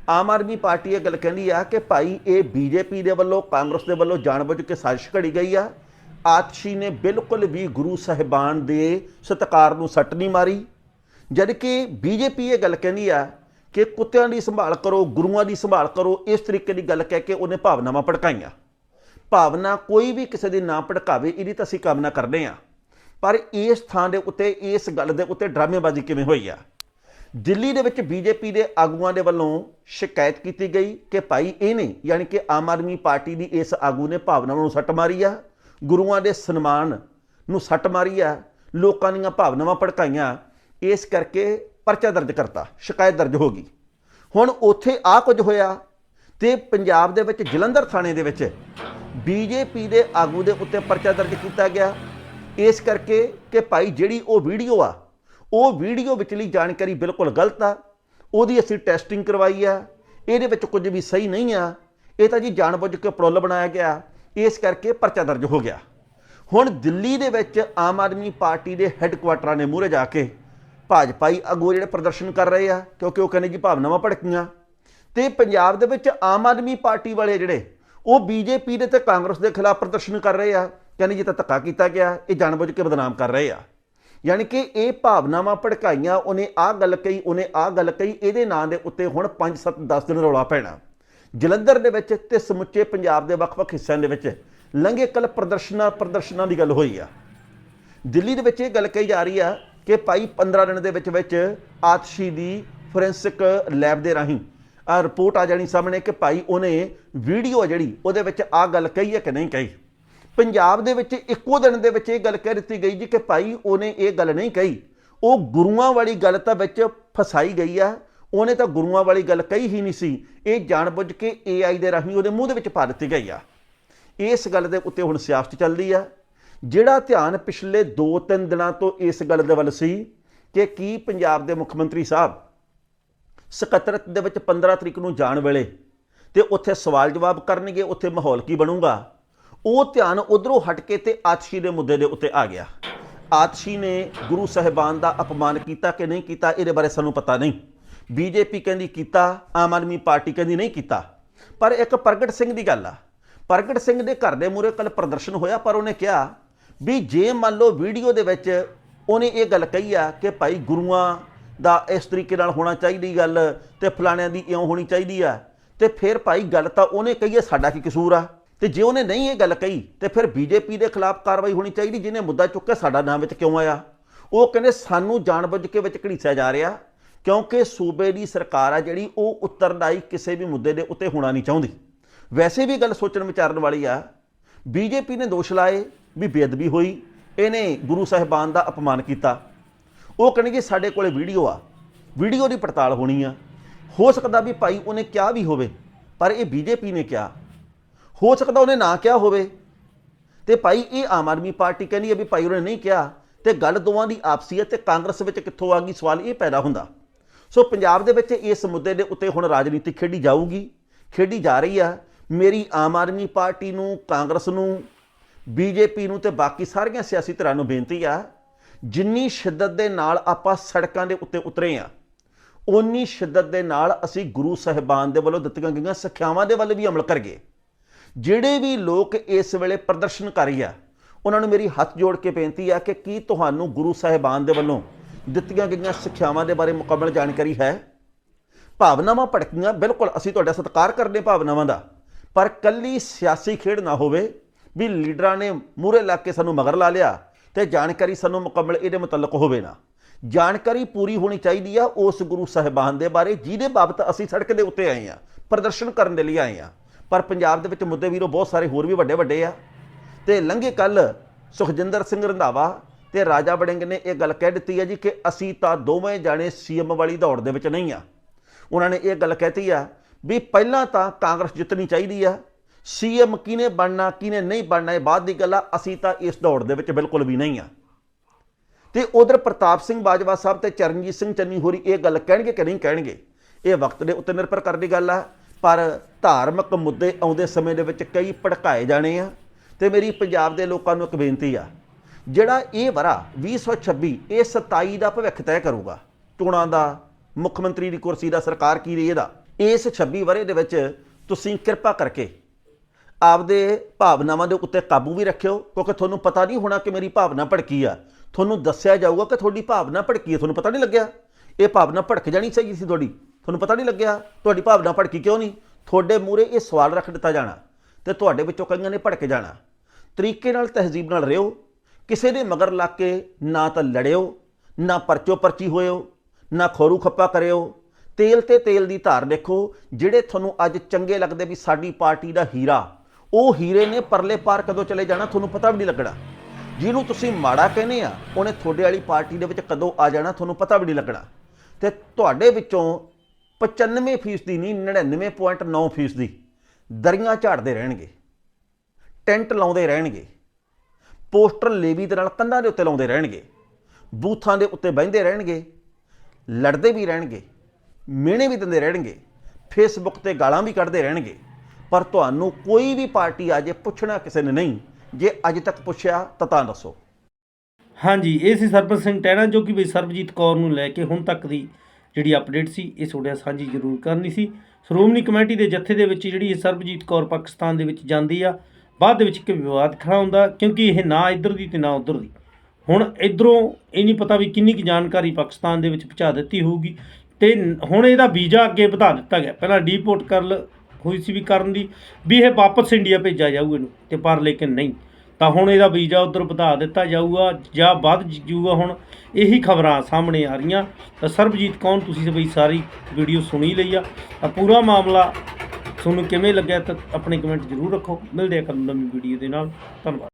ਆਮ ਆਦਮੀ ਪਾਰਟੀ ਇਹ ਗੱਲ ਕਹਿੰਦੀ ਆ ਕਿ ਭਾਈ, ਇਹ ਬੀਜੇਪੀ ਦੇ ਵੱਲੋਂ, ਕਾਂਗਰਸ ਦੇ ਵੱਲੋਂ ਜਾਣਬੁੱਝ ਕੇ ਸਾਜ਼ਿਸ਼ ਘੜੀ ਗਈ ਆ। ਆਤਸ਼ੀ ਨੇ ਬਿਲਕੁਲ ਵੀ ਗੁਰੂ ਸਾਹਿਬਾਨ ਦੇ ਸਤਕਾਰ ਨੂੰ ਸੱਟ ਨਹੀਂ ਮਾਰੀ। ਜਦ ਕਿ ਬੀਜੇਪੀ ਇਹ ਗੱਲ ਕਹਿੰਦੀ ਆ ਕਿ ਕੁੱਤਿਆਂ ਦੀ ਸੰਭਾਲ ਕਰੋ, ਗੁਰੂਆਂ ਦੀ ਸੰਭਾਲ ਕਰੋ, ਇਸ ਤਰੀਕੇ ਦੀ ਗੱਲ ਕਹਿ ਕੇ ਉਹਨੇ ਭਾਵਨਾਵਾਂ ਭੜਕਾਈਆਂ। ਭਾਵਨਾ ਕੋਈ ਵੀ ਕਿਸੇ ਦੀ ਨਾ ਭੜਕਾਵੇ, ਇਹਦੀ ਤਾਂ ਅਸੀਂ ਕਾਮਨਾ ਕਰਦੇ ਆ ਪਰ ਇਸ ਥਾਂ ਦੇ ਉੱਤੇ, ਇਸ ਗੱਲ ਦੇ ਉੱਤੇ ਡਰਾਮੇਬਾਜ਼ੀ ਕਿਵੇਂ ਹੋਈ ਆ? ਦਿੱਲੀ ਦੇ ਵਿੱਚ ਬੀਜੇਪੀ ਦੇ ਆਗੂਆਂ ਦੇ ਵੱਲੋਂ ਸ਼ਿਕਾਇਤ ਕੀਤੀ ਗਈ ਕਿ ਭਾਈ ਇਹਨੇ ਯਾਨੀ ਕਿ ਆਮ ਆਦਮੀ ਪਾਰਟੀ ਦੀ ਇਸ ਆਗੂ ਨੇ ਭਾਵਨਾਵਾਂ ਨੂੰ ਸੱਟ ਮਾਰੀ ਆ। ਗੁਰੂਆਂ ਦੇ ਸਨਮਾਨ ਨੂੰ ਸੱਟ ਮਾਰੀ ਆ। ਲੋਕਾਂ ਦੀਆਂ ਭਾਵਨਾਵਾਂ ਭੜਕਾਈਆਂ। ਇਸ ਕਰਕੇ ਪਰਚਾ ਦਰਜ ਕਰਤਾ, ਸ਼ਿਕਾਇਤ ਦਰਜ ਹੋ ਗਈ। ਹੁਣ ਉੱਥੇ ਆ ਕੁਝ ਹੋਇਆ ਤੇ ਪੰਜਾਬ ਦੇ ਵਿੱਚ ਜਲੰਧਰ ਥਾਣੇ ਦੇ ਵਿੱਚ ਬੀਜੇਪੀ ਦੇ ਆਗੂ ਦੇ ਉੱਤੇ ਪਰਚਾ ਦਰਜ ਕੀਤਾ ਗਿਆ। ਇਸ ਕਰਕੇ ਕਿ ਭਾਈ ਜਿਹੜੀ ਉਹ ਵੀਡੀਓ ਆ, ਉਹ ਵੀਡੀਓ ਵਿਚਲੀ ਜਾਣਕਾਰੀ ਬਿਲਕੁਲ ਗਲਤ ਆ। ਉਹਦੀ ਅਸੀਂ ਟੈਸਟਿੰਗ ਕਰਵਾਈ ਆ। ਇਹਦੇ ਵਿੱਚ ਕੁਝ ਵੀ ਸਹੀ ਨਹੀਂ ਆ। ਇਹ ਤਾਂ ਜੀ ਜਾਣਬੁੱਝ ਕੇ ਪ੍ਰੋਲ ਬਣਾਇਆ ਗਿਆ। ਇਸ ਕਰਕੇ ਪਰਚਾ ਦਰਜ ਹੋ ਗਿਆ। ਹੁਣ ਦਿੱਲੀ ਦੇ ਵਿੱਚ ਆਮ ਆਦਮੀ ਪਾਰਟੀ ਦੇ ਹੈੱਡਕੁਆਟਰਾਂ ਨੇ ਮੂਹਰੇ ਜਾ ਕੇ ਭਾਜਪਾਈ ਆਗੂ ਜਿਹੜੇ ਪ੍ਰਦਰਸ਼ਨ ਕਰ ਰਹੇ ਆ, ਕਿਉਂਕਿ ਉਹ ਕਹਿੰਦੇ ਜੀ ਭਾਵਨਾਵਾਂ ਭੜਕੀਆਂ। ਤੇ ਪੰਜਾਬ ਦੇ ਵਿੱਚ ਆਮ ਆਦਮੀ ਪਾਰਟੀ ਵਾਲੇ ਜਿਹੜੇ, ਉਹ ਬੀਜੇਪੀ ਦੇ ਤੇ ਕਾਂਗਰਸ ਦੇ ਖਿਲਾਫ ਪ੍ਰਦਰਸ਼ਨ ਕਰ ਰਹੇ ਆ, ਕਹਿੰਦੇ ਜੀ ਤਾਂ ਧੱਕਾ ਕੀਤਾ ਗਿਆ, ਇਹ ਜਾਣਬੁੱਝ ਕੇ ਬਦਨਾਮ ਕਰ ਰਹੇ ਆ। ਯਾਨੀ ਕਿ ਇਹ ਭਾਵਨਾਵਾਂ ਭੜਕਾਈਆਂ, ਉਹਨੇ ਆਹ ਗੱਲ ਕਹੀ, ਉਹਨੇ ਆਹ ਗੱਲ ਕਹੀ, ਇਹਦੇ ਨਾਂ ਦੇ ਉੱਤੇ ਹੁਣ 5 7 10 ਦਿਨ ਰੌਲਾ ਪੈਣਾ। ਜਲੰਧਰ ਦੇ ਵਿੱਚ ਤੇ ਸਮੁੱਚੇ ਪੰਜਾਬ ਦੇ ਵੱਖ-ਵੱਖ ਹਿੱਸਿਆਂ ਦੇ ਵਿੱਚ ਲੰਘੇ ਕੱਲ ਪ੍ਰਦਰਸ਼ਨਾਂ ਪ੍ਰਦਰਸ਼ਨਾਂ ਦੀ ਗੱਲ ਹੋਈ ਆ। ਦਿੱਲੀ ਦੇ ਵਿੱਚ ਇਹ ਗੱਲ ਕਹੀ ਜਾ ਰਹੀ ਆ ਕਿ ਭਾਈ 15 ਦਿਨ ਦੇ ਵਿੱਚ ਵਿੱਚ ਆਤਸ਼ੀ ਦੀ ਫੋਰੈਂਸਿਕ ਲੈਬ ਦੇ ਰਾਹੀਂ ਆ ਰਿਪੋਰਟ ਆ ਜਾਣੀ ਸਾਹਮਣੇ ਕਿ ਭਾਈ ਉਹਨੇ ਵੀਡੀਓ ਜਿਹੜੀ, ਉਹਦੇ ਵਿੱਚ ਆ ਗੱਲ ਕਹੀ ਹੈ ਕਿ ਨਹੀਂ ਕਹੀ? ਪੰਜਾਬ ਦੇ ਵਿੱਚ ਇੱਕੋ ਦਿਨ ਦੇ ਵਿੱਚ ਇਹ ਗੱਲ ਕਹਿ ਦਿੱਤੀ ਗਈ ਜੀ ਕਿ ਭਾਈ ਉਹਨੇ ਇਹ ਗੱਲ ਨਹੀਂ ਕਹੀ। ਉਹ ਗੁਰੂਆਂ ਵਾਲੀ ਗੱਲ ਤਾਂ ਵਿੱਚ ਫਸਾਈ ਗਈ ਆ, ਉਹਨੇ ਤਾਂ ਗੁਰੂਆਂ ਵਾਲੀ ਗੱਲ ਕਹੀ ਹੀ ਨਹੀਂ ਸੀ। ਇਹ ਜਾਣਬੁੱਝ ਕੇ AI ਦੇ ਰਾਹੀਂ ਉਹਦੇ ਮੂੰਹ ਦੇ ਵਿੱਚ ਪਾ ਦਿੱਤੀ ਗਈ ਆ। ਇਸ ਗੱਲ ਦੇ ਉੱਤੇ ਹੁਣ ਸਿਆਸਤ ਚੱਲਦੀ ਆ। ਜਿਹੜਾ ਧਿਆਨ ਪਿਛਲੇ 2-3 ਦਿਨਾਂ ਤੋਂ ਇਸ ਗੱਲ ਦੇ ਵੱਲ ਸੀ ਕਿ ਕੀ ਪੰਜਾਬ ਦੇ ਮੁੱਖ ਮੰਤਰੀ ਸਾਹਿਬ ਸਕੱਤਰਤ ਦੇ ਵਿੱਚ 15 ਤਰੀਕ ਨੂੰ ਜਾਣ ਵੇਲੇ ਤੇ ਉੱਥੇ ਸਵਾਲ ਜਵਾਬ ਕਰਨਗੇ, ਉੱਥੇ ਮਾਹੌਲ ਕੀ ਬਣੂਗਾ, ਉਹ ਧਿਆਨ ਉਧਰੋਂ ਹਟ ਕੇ ਤੇ ਆਤਸ਼ੀ ਦੇ ਮੁੱਦੇ ਦੇ ਉੱਤੇ ਆ ਗਿਆ। ਆਤਸ਼ੀ ਨੇ ਗੁਰੂ ਸਾਹਿਬਾਨ ਦਾ ਅਪਮਾਨ ਕੀਤਾ ਕਿ ਨਹੀਂ ਕੀਤਾ, ਇਹਦੇ ਬਾਰੇ ਸਾਨੂੰ ਪਤਾ ਨਹੀਂ। ਬੀਜੇਪੀ ਕਹਿੰਦੀ ਕੀਤਾ, ਆਮ ਆਦਮੀ ਪਾਰਟੀ ਕਹਿੰਦੀ ਨਹੀਂ ਕੀਤਾ। ਪਰ ਇੱਕ ਪ੍ਰਗਟ ਸਿੰਘ ਦੀ ਗੱਲ ਆ। ਪ੍ਰਗਟ ਸਿੰਘ ਦੇ ਘਰ ਦੇ ਮੂਹਰੇ ਕੱਲ ਪ੍ਰਦਰਸ਼ਨ ਹੋਇਆ, ਪਰ ਉਹਨੇ ਕਿਹਾ ਵੀ ਜੇ ਮੰਨ ਲਓ ਵੀਡੀਓ ਦੇ ਵਿੱਚ ਉਹਨੇ ਇਹ ਗੱਲ ਕਹੀ ਆ ਕਿ ਭਾਈ ਗੁਰੂਆਂ ਦਾ ਇਸ ਤਰੀਕੇ ਨਾਲ ਹੋਣਾ ਚਾਹੀਦੀ ਗੱਲ ਤੇ ਫਲਾਣਿਆਂ ਦੀ ਇਉਂ ਹੋਣੀ ਚਾਹੀਦੀ ਆ, ਤੇ ਫਿਰ ਭਾਈ ਗੱਲ ਤਾਂ ਉਹਨੇ ਕਹੀ ਹੈ ਸਾਡਾ ਕੀ ਕਸੂਰ ਆ? ਤੇ ਜੇ ਉਹਨੇ ਨਹੀਂ ਇਹ ਗੱਲ ਕਹੀ, ਤੇ ਫਿਰ ਬੀਜੇਪੀ ਦੇ ਖਿਲਾਫ ਕਾਰਵਾਈ ਹੋਣੀ ਚਾਹੀਦੀ, ਜਿਹਨੇ ਮੁੱਦਾ ਚੁੱਕਿਆ ਸਾਡਾ ਨਾਮ ਵਿੱਚ ਕਿਉਂ ਆਇਆ? ਉਹ ਕਹਿੰਦੇ ਸਾਨੂੰ ਜਾਣਬੁੱਝ ਕੇ ਵਿੱਚ ਘੜੀਸਿਆ ਜਾ ਰਿਹਾ, ਕਿਉਂਕਿ ਸੂਬੇ ਦੀ ਸਰਕਾਰ ਆ ਜਿਹੜੀ, ਉਹ ਉੱਤਰਦਾਈ ਕਿਸੇ ਵੀ ਮੁੱਦੇ ਦੇ ਉੱਤੇ ਹੋਣਾ ਨਹੀਂ ਚਾਹੁੰਦੀ। ਵੈਸੇ ਵੀ ਗੱਲ ਸੋਚਣ ਵਿਚਾਰਨ ਵਾਲੀ ਆ, ਬੀਜੇਪੀ ਨੇ ਦੋਸ਼ ਲਾਏ ਵੀ ਬੇਅਦਬੀ ਹੋਈ, ਇਹਨੇ ਗੁਰੂ ਸਾਹਿਬਾਨ ਦਾ ਅਪਮਾਨ ਕੀਤਾ। ਉਹ ਕਹਿਣਗੇ ਸਾਡੇ ਕੋਲੇ ਵੀਡੀਓ ਆ, ਵੀਡੀਓ ਦੀ ਪੜਤਾਲ ਹੋਣੀ ਆ। ਹੋ ਸਕਦਾ ਵੀ ਭਾਈ ਉਹਨੇ ਕਿਹਾ ਵੀ ਹੋਵੇ, ਪਰ ਇਹ ਬੀਜੇਪੀ ਨੇ ਕਿਹਾ। ਹੋ ਸਕਦਾ ਉਹਨੇ ਨਾ ਕਿਹਾ ਹੋਵੇ। ਤੇ ਭਾਈ ਇਹ ਆਮ ਆਦਮੀ ਪਾਰਟੀ ਕਹਿੰਦੀ ਹੈ ਵੀ ਭਾਈ ਉਹਨੇ ਨਹੀਂ ਕਿਹਾ, ਤੇ ਗੱਲ ਦੋਵਾਂ ਦੀ ਆਪਸੀ ਹੈ ਤੇ ਕਾਂਗਰਸ ਵਿੱਚ ਕਿੱਥੋਂ ਆ ਗਈ ਸਵਾਲ ਇਹ ਪੈਦਾ ਹੁੰਦਾ। ਸੋ ਪੰਜਾਬ ਦੇ ਵਿੱਚ ਇਸ ਮੁੱਦੇ ਦੇ ਉੱਤੇ ਹੁਣ ਰਾਜਨੀਤੀ ਖੇਡੀ ਜਾਊਗੀ, ਖੇਡੀ ਜਾ ਰਹੀ ਆ। ਮੇਰੀ ਆਮ ਆਦਮੀ ਪਾਰਟੀ ਨੂੰ, ਕਾਂਗਰਸ ਨੂੰ ਬੀਜੇਪੀ ਨੂੰ ਤੇ ਬਾਕੀ ਸਾਰੀਆਂ ਸਿਆਸੀ ਧਿਰਾਂ ਨੂੰ ਬੇਨਤੀ ਆ, ਜਿੰਨੀ ਸ਼ਿੱਦਤ ਦੇ ਨਾਲ ਆਪਾਂ ਸੜਕਾਂ ਦੇ ਉੱਤੇ ਉਤਰੇ ਆ ਉਨੀ ਸ਼ਿੱਦਤ ਦੇ ਨਾਲ ਅਸੀਂ ਗੁਰੂ ਸਾਹਿਬਾਨ ਦੇ ਵੱਲੋਂ ਦਿੱਤੀਆਂ ਗਈਆਂ ਸਿੱਖਿਆਵਾਂ ਦੇ ਵੱਲ ਵੀ ਅਮਲ ਕਰਗੇ ਜਿਹੜੇ ਵੀ ਲੋਕ ਇਸ ਵੇਲੇ ਪ੍ਰਦਰਸ਼ਨ ਕਰ ਰਹੀ ਆ, ਉਹਨਾਂ ਨੂੰ ਮੇਰੀ ਹੱਥ ਜੋੜ ਕੇ ਬੇਨਤੀ ਆ ਕਿ ਕੀ ਤੁਹਾਨੂੰ ਗੁਰੂ ਸਾਹਿਬਾਨ ਦੇ ਵੱਲੋਂ ਦਿੱਤੀਆਂ ਗਈਆਂ ਸਿੱਖਿਆਵਾਂ ਦੇ ਬਾਰੇ ਮੁਕੰਮਲ ਜਾਣਕਾਰੀ ਹੈ? ਭਾਵਨਾਵਾਂ ਭੜਕੀਆਂ, ਬਿਲਕੁਲ ਅਸੀਂ ਤੁਹਾਡਾ ਸਤਿਕਾਰ ਕਰਦੇ ਭਾਵਨਾਵਾਂ ਦਾ, ਪਰ ਕੱਲੀ ਸਿਆਸੀ ਖੇਡ ਨਾ ਹੋਵੇ ਵੀ ਲੀਡਰਾਂ ਨੇ ਮੂਹਰੇ ਲੱਗ ਕੇ ਸਾਨੂੰ ਮਗਰ ਲਾ ਲਿਆ ਤੇ ਜਾਣਕਾਰੀ ਸਾਨੂੰ ਮੁਕੰਮਲ ਇਹਦੇ ਮੁਤਲਕ ਹੋਵੇ ਨਾ। ਜਾਣਕਾਰੀ ਪੂਰੀ ਹੋਣੀ ਚਾਹੀਦੀ ਆ ਉਸ ਗੁਰੂ ਸਾਹਿਬਾਨ ਦੇ ਬਾਰੇ, ਜਿਹਦੇ ਬਾਬਤ ਅਸੀਂ ਸੜਕ ਦੇ ਉੱਤੇ ਆਏ ਆ, ਪ੍ਰਦਰਸ਼ਨ ਕਰਨ ਦੇ ਲਈ ਆਏ ਆ। ਪਰ ਪੰਜਾਬ ਦੇ ਵਿੱਚ ਮੁੱਦੇ ਵੀਰੋ ਬਹੁਤ ਸਾਰੇ ਹੋਰ ਵੀ ਵੱਡੇ ਵੱਡੇ ਆ। ਤੇ ਲੰਘੇ ਕੱਲ ਸੁਖਜਿੰਦਰ ਸਿੰਘ ਰੰਧਾਵਾ ਤੇ ਰਾਜਾ ਵੜਿੰਗ ਨੇ ਇਹ ਗੱਲ ਕਹਿ ਦਿੱਤੀ ਹੈ ਜੀ ਕਿ ਅਸੀਂ ਤਾਂ ਦੋਵੇਂ ਜਾਣੇ ਸੀਐਮ ਵਾਲੀ ਦੌੜ ਦੇ ਵਿੱਚ ਨਹੀਂ ਆ। ਉਹਨਾਂ ਨੇ ਇਹ ਗੱਲ ਕਹਿਤੀ ਆ ਵੀ ਪਹਿਲਾਂ ਤਾਂ ਕਾਂਗਰਸ ਜਿੱਤਣੀ ਚਾਹੀਦੀ ਆ ਸੀਐਮ ਕਿਹਨੇ ਬਣਨਾ, ਕਿਹਨੇ ਨਹੀਂ ਬਣਨਾ, ਇਹ ਬਾਅਦ ਦੀ ਗੱਲ ਆ, ਅਸੀਂ ਤਾਂ ਇਸ ਦੌੜ ਦੇ ਵਿੱਚ ਬਿਲਕੁਲ ਵੀ ਨਹੀਂ ਆ। ਤੇ ਉਧਰ ਪ੍ਰਤਾਪ ਸਿੰਘ ਬਾਜਵਾ ਸਾਹਿਬ ਤੇ ਚਰਨਜੀਤ ਸਿੰਘ ਚੰਨੀ ਹੋਰੀ ਇਹ ਗੱਲ ਕਹਿਣਗੇ ਕਿ ਨਹੀਂ ਕਹਿਣਗੇ? ਇਹ ਵਕਤ ਦੇ ਉੱਤੇ ਨਿਰਭਰ ਕਰਦੀ ਗੱਲ ਆ, ਪਰ ਧਾਰਮਿਕ ਮੁੱਦੇ ਆਉਂਦੇ ਸਮੇਂ ਦੇ ਵਿੱਚ ਕਈ ਭੜਕਾਏ ਜਾਣੇ ਆ। ਤੇ ਮੇਰੀ ਪੰਜਾਬ ਦੇ ਲੋਕਾਂ ਨੂੰ ਇੱਕ ਬੇਨਤੀ ਆ, ਜਿਹੜਾ ਇਹ ਵਰਾ 2026 ਇਹ 27 ਦਾ ਭਵਿੱਖ ਤੈਅ ਕਰੂਗਾ, ਚੋਣਾਂ ਦਾ, ਮੁੱਖ ਮੰਤਰੀ ਦੀ ਕੁਰਸੀ ਦਾ, ਸਰਕਾਰ ਕੀ ਰਹੀ ਇਹਦਾ, ਇਸ 26 ਵਰੇ ਦੇ ਵਿੱਚ ਤੁਸੀਂ ਕਿਰਪਾ ਕਰਕੇ ਆਪਦੇ ਭਾਵਨਾਵਾਂ ਦੇ ਉੱਤੇ ਕਾਬੂ ਵੀ ਰੱਖਿਓ, ਕਿਉਂਕਿ ਤੁਹਾਨੂੰ ਪਤਾ ਨਹੀਂ ਹੋਣਾ ਕਿ ਮੇਰੀ ਭਾਵਨਾ ਭੜਕੀ ਆ। ਤੁਹਾਨੂੰ ਦੱਸਿਆ ਜਾਊਗਾ ਕਿ ਤੁਹਾਡੀ ਭਾਵਨਾ ਭੜਕੀ ਹੈ ਤੁਹਾਨੂੰ ਪਤਾ ਨਹੀਂ ਲੱਗਿਆ। ਇਹ ਭਾਵਨਾ ਭੜਕ ਜਾਣੀ ਚਾਹੀਦੀ ਸੀ ਤੁਹਾਡੀ। ਤੁਹਾਨੂੰ ਪਤਾ ਨਹੀਂ ਲੱਗਿਆ, ਤੁਹਾਡੀ ਭਾਵਨਾ ਭੜਕੀ ਕਿਉਂ ਨਹੀਂ? ਤੁਹਾਡੇ ਮੂਹਰੇ ਇਹ ਸਵਾਲ ਰੱਖ ਦਿੱਤਾ ਜਾਣਾ ਤੇ ਤੁਹਾਡੇ ਵਿੱਚੋਂ ਕਈਆਂ ਨੇ ਭੜਕ ਜਾਣਾ। ਤਰੀਕੇ ਨਾਲ ਤਹਿਜ਼ੀਬ ਨਾਲ ਰਿਓ ਕਿਸੇ ਦੇ ਮਗਰ ਲੱਗ ਕੇ ਨਾ ਤਾਂ ਲੜਿਓ, ਨਾ ਪਰਚੋ ਪਰਚੀ ਹੋਇਓ, ਨਾ ਖੋਰੂ ਖੱਪਾ ਕਰਿਓ। ਤੇਲ ਤੇ ਤੇਲ ਦੀ ਧਾਰ ਦੇਖੋ, ਜਿਹੜੇ ਤੁਹਾਨੂੰ ਅੱਜ ਚੰਗੇ ਲੱਗਦੇ ਵੀ ਸਾਡੀ ਪਾਰਟੀ ਦਾ ਹੀਰਾ ਉਹ ਹੀਰੇ ਨੇ ਪਰਲੇ ਪਾਰ ਕਦੋਂ ਚਲੇ ਜਾਣਾ ਤੁਹਾਨੂੰ ਪਤਾ ਵੀ ਨਹੀਂ ਲੱਗਣਾ। ਜਿਹਨੂੰ ਤੁਸੀਂ ਮਾੜਾ ਕਹਿੰਦੇ ਆ, ਉਹਨੇ ਤੁਹਾਡੇ ਵਾਲੀ ਪਾਰਟੀ ਦੇ ਵਿੱਚ ਕਦੋਂ ਆ ਜਾਣਾ ਤੁਹਾਨੂੰ ਪਤਾ ਵੀ ਨਹੀਂ ਲੱਗਣਾ। ਤੇ ਤੁਹਾਡੇ ਵਿੱਚੋਂ 95% ਦੀ ਨਹੀਂ 99.9% ਦੀ ਦਰੀਆਂ ਝਾੜਦੇ ਰਹਿਣਗੇ, ਟੈਂਟ ਲਾਉਂਦੇ ਰਹਿਣਗੇ, ਪੋਸਟਰ ਲੇਵੀ ਦੇ ਨਾਲ ਕੰਧਾਂ ਦੇ ਉੱਤੇ ਲਾਉਂਦੇ ਰਹਿਣਗੇ, ਬੂਥਾਂ ਦੇ ਉੱਤੇ ਬਹਿੰਦੇ ਰਹਿਣਗੇ, ਲੜਦੇ ਵੀ ਰਹਿਣਗੇ, ਮਿਹਣੇ ਵੀ ਦਿੰਦੇ ਰਹਿਣਗੇ ਫੇਸਬੁੱਕ ਤੇ ਗਾਲਾਂ ਵੀ ਕੱਢਦੇ ਰਹਿਣਗੇ। ਪਰ ਤੁਹਾਨੂੰ ਕੋਈ ਵੀ ਪਾਰਟੀ ਆ ਜੇ ਪੁੱਛਣਾ ਕਿਸੇ ਨੇ ਨਹੀਂ। ਜੇ ਅੱਜ ਤੱਕ ਪੁੱਛਿਆ ਤਾਂ ਤਾਂ ਦੱਸੋ। ਹਾਂਜੀ, ਇਹ ਸੀ ਸਰਬਤ ਸਿੰਘ ਟਹਿਣਾ ਜੋ ਕਿ ਵੀ ਸਰਬਜੀਤ ਕੌਰ ਨੂੰ ਲੈ ਕੇ ਹੁਣ ਤੱਕ ਦੀ ਜਿਹੜੀ ਅਪਡੇਟ ਸੀ, ਇਹ ਤੁਹਾਡੇ ਸਾਂਝੀ ਜ਼ਰੂਰ ਕਰਨੀ ਸੀ। ਸ਼੍ਰੋਮਣੀ ਕਮੇਟੀ ਦੇ ਜੱਥੇ ਦੇ ਵਿੱਚ ਜਿਹੜੀ ਇਹ ਸਰਬਜੀਤ ਕੌਰ ਪਾਕਿਸਤਾਨ ਦੇ ਵਿੱਚ ਜਾਂਦੀ ਆ, ਬਾਅਦ ਦੇ ਵਿੱਚ ਇੱਕ ਵਿਵਾਦ ਖੜਾ ਹੁੰਦਾ, ਕਿਉਂਕਿ ਇਹ ਨਾ ਇੱਧਰ ਦੀ ਤੇ ਨਾ ਉੱਧਰ ਦੀ। ਹੁਣ ਇਧਰੋਂ ਇਹ ਨਹੀਂ ਪਤਾ ਵੀ ਕਿੰਨੀ ਕੁ ਜਾਣਕਾਰੀ ਪਾਕਿਸਤਾਨ ਦੇ ਵਿੱਚ ਪਹੁੰਚਾ ਦਿੱਤੀ ਹੋਊਗੀ। ਤੇ ਹੁਣ ਇਹਦਾ ਵੀਜ਼ਾ ਅੱਗੇ ਵਧਾ ਦਿੱਤਾ ਗਿਆ। ਪਹਿਲਾਂ ਡੀਪੋਰਟ ਕਰ ਲ- ਹੋਈ ਸੀ ਵੀ ਕਰਨ ਦੀ, ਵੀ ਇਹ ਵਾਪਸ ਇੰਡੀਆ ਭੇਜਿਆ ਜਾਊ ਇਹਨੂੰ ਤੇ ਪਰ ਲੇਕਿਨ ਨਹੀਂ। ਤਾਂ ਹੁਣ ਇਹਦਾ ਵੀਜ਼ਾ ਉਧਰ ਵਧਾ ਦਿੱਤਾ ਜਾਊਗਾ, ਜਾਂ ਵੱਧ ਜੂਗਾ ਹੁਣ, ਇਹੀ ਖਬਰਾਂ ਸਾਹਮਣੇ ਆ ਰਹੀਆਂ। ਤਾਂ ਸਰਬਜੀਤ ਕੌਣ ਤੁਸੀਂ ਬਈ ਸਾਰੀ ਵੀਡੀਓ ਸੁਣੀ ਲਈ ਆ। ਤਾਂ ਪੂਰਾ ਮਾਮਲਾ ਤੁਹਾਨੂੰ ਕਿਵੇਂ ਲੱਗਿਆ ਤਾਂ ਆਪਣੇ ਕਮੈਂਟ ਜ਼ਰੂਰ ਰੱਖੋ। ਮਿਲਦੇ ਆ ਕੱਲ੍ਹ ਨਵੀਂ ਵੀਡੀਓ ਦੇ ਨਾਲ। ਧੰਨਵਾਦ।